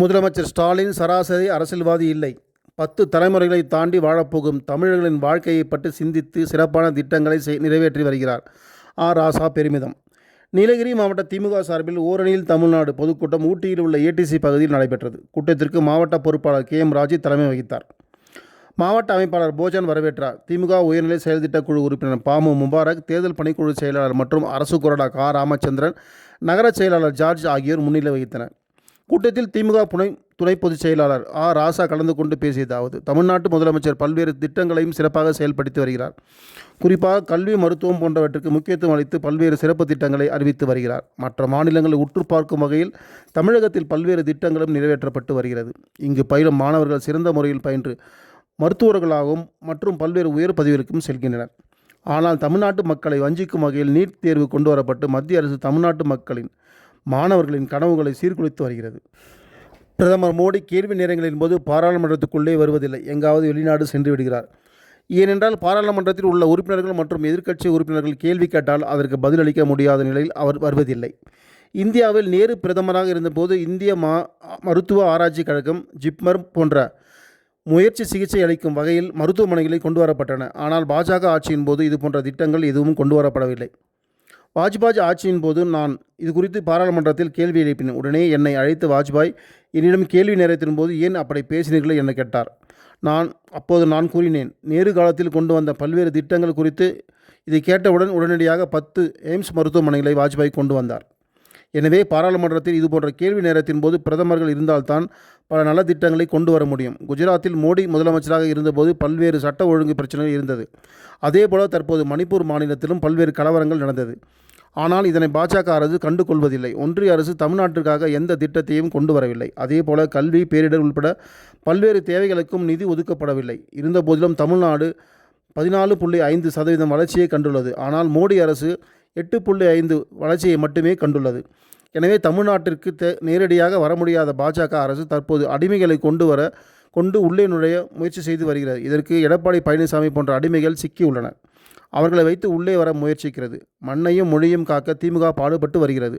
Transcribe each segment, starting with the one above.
முதலமைச்சர் ஸ்டாலின் சராசரி அரசியல்வாதி இல்லை. பத்து தலைமுறைகளை தாண்டி வாழப்போகும் தமிழர்களின் வாழ்க்கையை பற்றி சிந்தித்து சிறப்பான திட்டங்களை நிறைவேற்றி வருகிறார் ஆ. ராசா பெருமிதம். நீலகிரி மாவட்ட திமுக சார்பில் ஓரணியில் தமிழ்நாடு பொதுக்கூட்டம் ஊட்டியில் உள்ள ஏடிசி பகுதியில் நடைபெற்றது. கூட்டத்திற்கு மாவட்ட பொறுப்பாளர் கே. எம். ராஜி தலைமை வகித்தார். மாவட்ட அமைப்பாளர் போஜன் வரவேற்றார். திமுக உயர்நிலை செயல்திட்ட குழு உறுப்பினர் பாமு முபாரக் தேர்தல் பணிக்குழு செயலாளர் மற்றும் அரசு கொறடா கா. ராமச்சந்திரன் நகர செயலாளர் ஜார்ஜ் ஆகியோர் முன்னிலை வகித்தனர். கூட்டத்தில் திமுக புனை துணை பொதுச் செயலாளர் ஆ. ராசா கலந்து கொண்டு பேசியதாவது தமிழ்நாட்டு முதலமைச்சர் பல்வேறு திட்டங்களையும் சிறப்பாக செயல்படுத்தி வருகிறார். குறிப்பாக கல்வி மருத்துவம் போன்றவற்றுக்கு முக்கியத்துவம் அளித்து பல்வேறு சிறப்பு திட்டங்களை அறிவித்து வருகிறார். மற்ற மாநிலங்களை உற்று பார்க்கும் வகையில் தமிழகத்தில் பல்வேறு திட்டங்களும் நிறைவேற்றப்பட்டு வருகிறது. இங்கு பயிலும் மாணவர்கள் சிறந்த முறையில் பயின்று மருத்துவர்களாகவும் மற்றும் பல்வேறு உயர் பதவிகளுக்கும் செல்கின்றனர். ஆனால் தமிழ்நாட்டு மக்களை வஞ்சிக்கும் வகையில் நீட் தேர்வு கொண்டு வரப்பட்டு மத்திய அரசு தமிழ்நாட்டு மக்களின் மாணவர்களின் கனவுகளை சீர்குலைத்து வருகிறது. பிரதமர் மோடி கேள்வி நேரங்களின் போது பாராளுமன்றத்துக்குள்ளே வருவதில்லை. எங்காவது வெளிநாடு சென்று விடுகிறார். ஏனென்றால் பாராளுமன்றத்தில் உள்ள உறுப்பினர்கள் மற்றும் எதிர்க்கட்சி உறுப்பினர்கள் கேள்வி கேட்டால் அதற்கு பதிலளிக்க முடியாத நிலையில் அவர் வருவதில்லை. இந்தியாவில் நேரு பிரதமராக இருந்தபோது இந்திய மா மருத்துவ ஆராய்ச்சி கழகம் ஜிப்மர் போன்ற முயற்சி சிகிச்சை அளிக்கும் வகையில் மருத்துவமனைகளை கொண்டு வரப்பட்டன. ஆனால் பாஜக ஆட்சியின் போது இது போன்ற திட்டங்கள் எதுவும் கொண்டு வரப்படவில்லை. வாஜ்பாய் ஆட்சியின் போது நான் இது குறித்து பாராளுமன்றத்தில் கேள்வி எழுப்பினேன். உடனே என்னை அழைத்து வாஜ்பாய் என்னிடம் கேள்வி நேரத்தின் போது ஏன் அப்படி பேசினீர்கள்? என கேட்டார். நான் அப்போது நான் கூறினேன் நேரு காலத்தில் கொண்டு வந்த பல்வேறு திட்டங்கள் குறித்து இதை கேட்டவுடன் உடனடியாக பத்து எய்ம்ஸ் மருத்துவமனைகளை வாஜ்பாய் கொண்டு வந்தார். எனவே பாராளுமன்றத்தில் இதுபோன்ற கேள்வி நேரத்தின் போது பிரதமர்கள் இருந்தால்தான் பல நல திட்டங்களை கொண்டு வர முடியும். குஜராத்தில் மோடி முதலமைச்சராக இருந்தபோது பல்வேறு சட்ட ஒழுங்கு பிரச்சனைகள் இருந்தது. அதேபோல தற்போது மணிப்பூர் மாநிலத்திலும் பல்வேறு கலவரங்கள் நடந்தது. ஆனால் இதனை பாஜக அரசு கண்டு கொள்வதில்லை ஒன்றிய அரசு தமிழ்நாட்டிற்காக எந்த திட்டத்தையும் கொண்டு வரவில்லை. அதேபோல கல்வி பேரிடர் உள்பட பல்வேறு தேவைகளுக்கும் நிதி ஒதுக்கப்படவில்லை. இருந்தபோதிலும் தமிழ்நாடு பதினாலு புள்ளி ஐந்து சதவீதம் வளர்ச்சியை கண்டுள்ளது. ஆனால் மோடி அரசு எட்டு புள்ளி ஐந்து வளர்ச்சியை மட்டுமே கண்டுள்ளது. எனவே தமிழ்நாட்டிற்கு தே நேரடியாக வர முடியாத பாஜக அரசு தற்போது அடிமைகளை கொண்டு வர கொண்டு உள்ளே நுழைய முயற்சி செய்து வருகிறது. இதற்கு எடப்பாடி பழனிசாமி போன்ற அடிமைகள் சிக்கியுள்ளனர். அவர்களை வைத்து உள்ளே வர முயற்சிக்கிறது. மண்ணையும் மொழியும் காக்க திமுக பாடுபட்டு வருகிறது.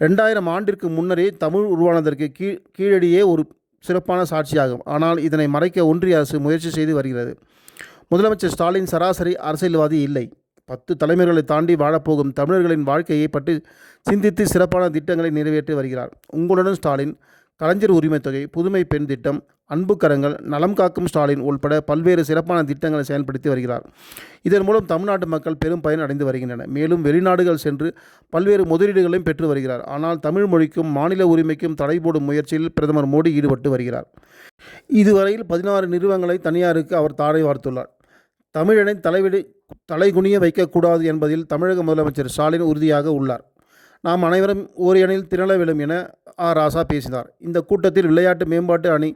ரெண்டாயிரம் ஆண்டிற்கு முன்னரே தமிழ் உருவானதற்கு கீழ் கீழடியே ஒரு சிறப்பான சாட்சியாகும். ஆனால் இதனை மறைக்க ஒன்றிய அரசு முயற்சி செய்து வருகிறது. முதலமைச்சர் ஸ்டாலின் சராசரி அரசியல்வாதி இல்லை. பத்து தலைமைகளை தாண்டி வாழப்போகும் தமிழர்களின் வாழ்க்கையை பற்றி சிந்தித்து சிறப்பான திட்டங்களை நிறைவேற்றி வருகிறார். உங்களுடன் ஸ்டாலின் கலைஞர் உரிமை தொகை புதுமை பெண் திட்டம் அன்புக்கரங்கள் நலம் காக்கும் ஸ்டாலின் உள்பட பல்வேறு சிறப்பான திட்டங்களை செயல்படுத்தி வருகிறார். இதன் மூலம் தமிழ்நாட்டு மக்கள் பெரும் பயன் அடைந்து வருகின்றனர். மேலும் வெளிநாடுகள் சென்று பல்வேறு முதலீடுகளையும் பெற்று வருகிறார். ஆனால் தமிழ் மொழிக்கும் மாநில உரிமைக்கும் தடை போடும் முயற்சியில் பிரதமர் மோடி ஈடுபட்டு வருகிறார். இதுவரையில் பதினாறு நிறுவனங்களை தனியாருக்கு அவர் தாரை வார்த்துள்ளார். தமிழனை தலைவிடை தலைகுனிய வைக்கக்கூடாது என்பதில் தமிழக முதலமைச்சர் ஸ்டாலின் உறுதியாக உள்ளார். நாம் அனைவரும் ஓரியணில் திரள வேண்டும் என ஆ. ராசா பேசினார். இந்த கூட்டத்தில் விளையாட்டு மேம்பாட்டு அணி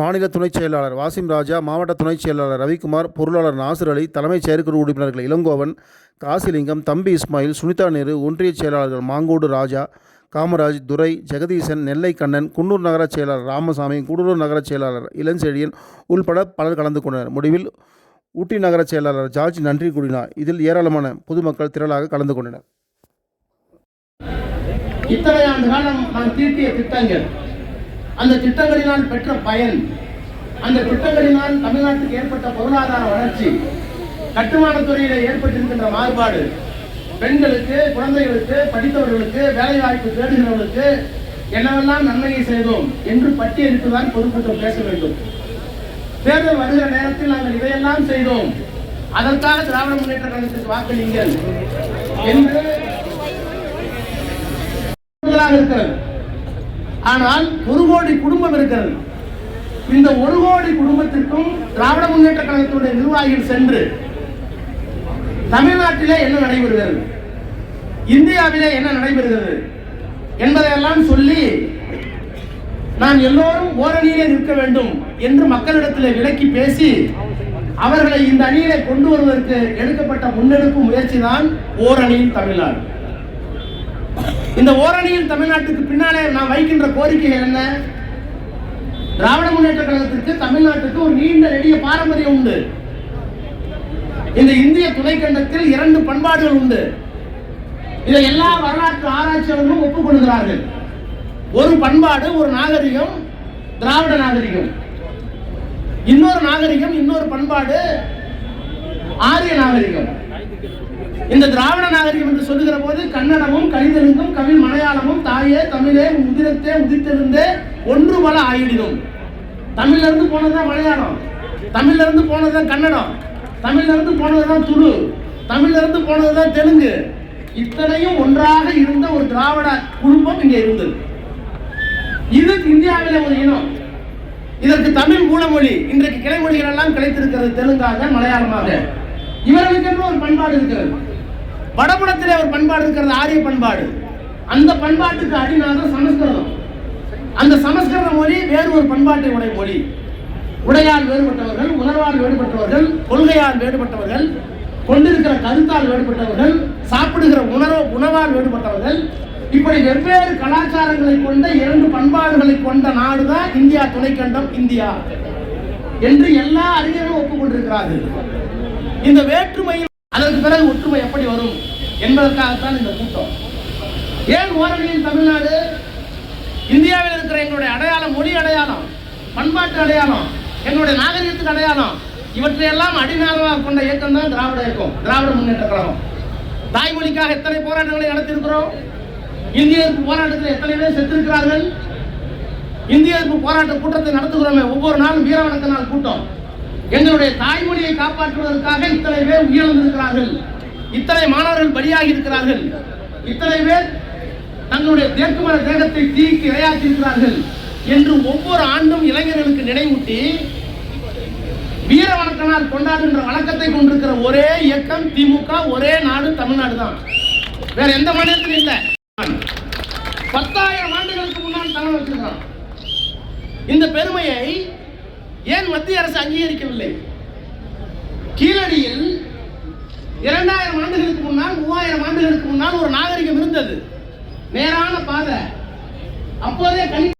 மாநில துணைச் செயலாளர் வாசிம் ராஜா மாவட்ட துணைச் செயலாளர் ரவிக்குமார் பொருளாளர் நாசர் அலி தலைமைச் செயற்குழு உறுப்பினர்கள் இளங்கோவன் காசிலிங்கம் தம்பி இஸ்மாயில் சுனிதா நேரு ஒன்றிய செயலாளர்கள் மாங்கோடு ராஜா காமராஜ் துரை ஜெகதீசன் நெல்லை கண்ணன் குன்னூர் நகரச் செயலாளர் ராமசாமி கூடலூர் நகரச் செயலாளர் இளஞ்செழியன் உள்பட பலர் கலந்து கொண்டனர். முடிவில் ஊட்டி நகரச் செயலாளர் ஜார்ஜ் நன்றி கூறினார். இதில் ஏராளமான பொதுமக்கள் திரளாக கலந்து கொண்டனர். இத்தனை ஆண்டு காலம் நான் தீட்டிய திட்டங்கள் அந்த திட்டங்களினால் பெற்ற பயன் அந்த திட்டங்களினால் தமிழ்நாட்டுக்கு ஏற்பட்ட பொருளாதார வளர்ச்சி கட்டுமானத்துறையில ஏற்பட்டிருக்கின்ற மாறுபாடு பெண்களுக்கு குழந்தைகளுக்கு படித்தவர்களுக்கு வேலை வாய்ப்பு தேடுகிறவர்களுக்கு என்னவெல்லாம் நன்மையை செய்தோம் என்று பட்டியலிட்டுதான் பொதுக்கூட்டம் பேச வேண்டும். தேர்தல் வருகிற நேரத்தில் நாங்கள் இதையெல்லாம் செய்தோம். அதற்காக திராவிட முன்னேற்ற கழகத்திற்கு வாக்களிங்கள் என்று இருக்கிறது. ஆனால் ஒரு கோடி குடும்பம் இருக்கிறது. இந்த ஒரு கோடி குடும்பத்திற்கும் திராவிட முன்னேற்ற கழகத்துடைய நிர்வாகிகள் சென்று தமிழ்நாட்டிலே என்ன நடைபெறுகிறது? இந்தியாவிலே என்ன நடைபெறுகிறது என்பதையெல்லாம் சொல்லி நாம் எல்லோரும் ஓரணியிலே நிற்க வேண்டும் என்று மக்களிடத்தில் விலக்கி பேசி அவர்களை இந்த அணியிலே கொண்டு வருவதற்கு எடுக்கப்பட்ட முன்னெடுப்பு முயற்சி தான் ஓரணியில் தமிழ்நாடு. இந்த ஓரணியில் தமிழ்நாட்டுக்கு பின்னாலே நான் வைக்கின்ற கோரிக்கைகள் என்ன? திராவிட முன்னேற்ற கழகத்திற்கு தமிழ்நாட்டுக்கு ஒரு நீண்ட நெடிய பாரம்பரியம் உண்டு. இந்த இந்திய துணைக்கண்டத்தில் இரண்டு பண்பாடுகள் உண்டு. இதை எல்லா வரலாற்று ஆராய்ச்சியாளர்களும் ஒப்புக்கொள்கிறார்கள். ஒரு பண்பாடு ஒரு நாகரிகம் திராவிட நாகரிகம். இன்னொரு நாகரிகம் இன்னொரு பண்பாடு ஆரிய நாகரிகம். இந்த திராவிட நாகரிகம் என்று சொல்லுகிற போது கன்னடமும் கணிதெலுங்கும் கவிழ் மலையாளமும் தாயே தமிழே உதிரத்தே உதித்திருந்தே ஒன்று பல ஆயிடினும் தமிழ்ல இருந்து போனதுதான் மலையாளம். தமிழ்ல இருந்து போனதுதான் கன்னடம். தமிழ்ல இருந்து போனதுதான் துளு தமிழ்ல இருந்து போனதுதான் தெலுங்கு. இத்தனையும் ஒன்றாக இருந்த ஒரு திராவிட குடும்பம் இங்கே இருந்தது. இது இந்தியாவில் ஒரு இனம். இதற்கு தமிழ் மூலமொழி இன்றைக்கு கிளைமொழிகள் எல்லாம் கிடைத்திருக்கிறது தெலுங்காக மலையாளமாக. இவர்களுக்கு ஒரு பண்பாடு இருக்கிறது. வடபுலத்திலே ஒரு பண்பாடு இருக்கிறது ஆரிய பண்பாடு. அந்த பண்பாட்டுக்கு அடிநாதம் சமஸ்கிருதம். அந்த சமஸ்கிருத மொழி வேறு ஒரு பண்பாட்டை உடைய மொழி. உடையால் வேறுபட்டவர்கள் உணர்வால் வேறுபட்டவர்கள் கொள்கையால் வேறுபட்டவர்கள் கொண்டிருக்கிற கருத்தால் வேறுபட்டவர்கள் சாப்பிடுகிற உணர்வு உணவால் வேறுபட்டவர்கள். இப்படி வெவ்வேறு கலாச்சாரங்களை கொண்ட இரண்டு பண்பாடுகளை கொண்ட நாடுதான் இந்தியா துணைக்கண்டம் இந்தியா என்று எல்லா அறிஞர்களும் ஒப்புக்கொண்டிருக்கிறார்கள். இந்த வேற்றுமையில் அதற்கு பிறகு ஒற்றுமை எப்படி வரும் என்பதற்காகத்தான் இந்த கூட்டம். ஏன் ஓரணியில் தமிழ்நாடு இந்தியாவில் இருக்கிற எங்களுடைய அடையாளம் மொழி அடையாளம் பண்பாட்டு அடையாளம் எங்களுடைய நாகரிகத்துக்கு அடையாளம் இவற்றையெல்லாம் அடிநாதமாக கொண்ட இயக்கம் தான் திராவிட இயக்கம் திராவிட முன்னேற்ற கழகம். தாய்மொழிக்காக எத்தனை போராட்டங்களை நடத்தியிருக்கிறோம்? இந்திய எதிர்ப்பு போராட்டத்தில் எத்தனை பேர் செத்திருக்கிறார்கள்? இந்திய எதிர்ப்பு போராட்ட கூட்டத்தை நடத்துகிறோமே ஒவ்வொரு நாளும் வீரவணக்க நாள் கூட்டம். எங்களுடைய தாய்மொழியை காப்பாற்றுவதற்காக இத்தனை பேர் உயிரிழந்திருக்கிறார்கள். இத்தனை மாணவர்கள் பலியாகி இருக்கிறார்கள் இத்தனை பேர் தங்களுடைய தேக்குமர தேகத்தை தீக்கு இரையாக்கி இருக்கிறார்கள் என்று ஒவ்வொரு ஆண்டும் இளைஞர்களுக்கு நினைவூட்டி வீர வணக்கனால் கொண்டாடுகின்ற வழக்கத்தை கொண்டிருக்கிற ஒரே இயக்கம் திமுக ஒரே நாடு தமிழ்நாடு தான். வேற எந்த மாநிலத்திலும் இல்லை. பத்தாயிரம் ஆண்டுகளுக்கு முன்னால் தமிழ் வச்சிருக்கிறான். இந்த பெருமையை ஏன் மத்திய அரசு அங்கீகரிக்கவில்லை? கீழடியில் இரண்டாயிரம் ஆண்டுகளுக்கு முன்னால் மூவாயிரம் ஆண்டுகளுக்கு முன்னால் ஒரு நாகரிகம் இருந்தது. நேரான பாதை. அப்போதே கணி